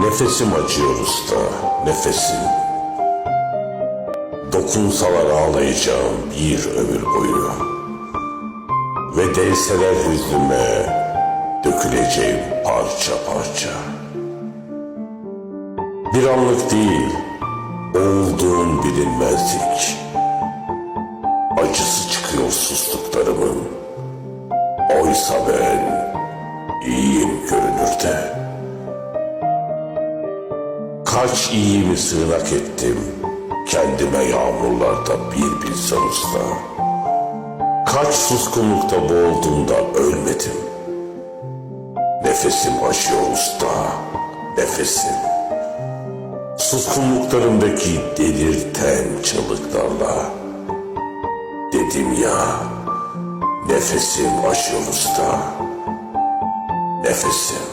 Nefesim acıyor usta, nefesim. Dokunsalar ağlayacağım bir ömür boyu. Ve değseler hüznüme döküleceğim parça parça. Bir anlık değil, olduğum bilinmezlik. Acısı çıkıyor sustuklarımın. Oysa ben Kaç iyimi sığınak ettim kendime yağmurlarda bir bilsen usta. Kaç suskunlukta boğuldum da ölmedim. Nefesim aşıyor usta, nefesim. Suskunluklarımdaki delirten çığlıklarla dedim ya nefesim aşıyor usta, nefesim.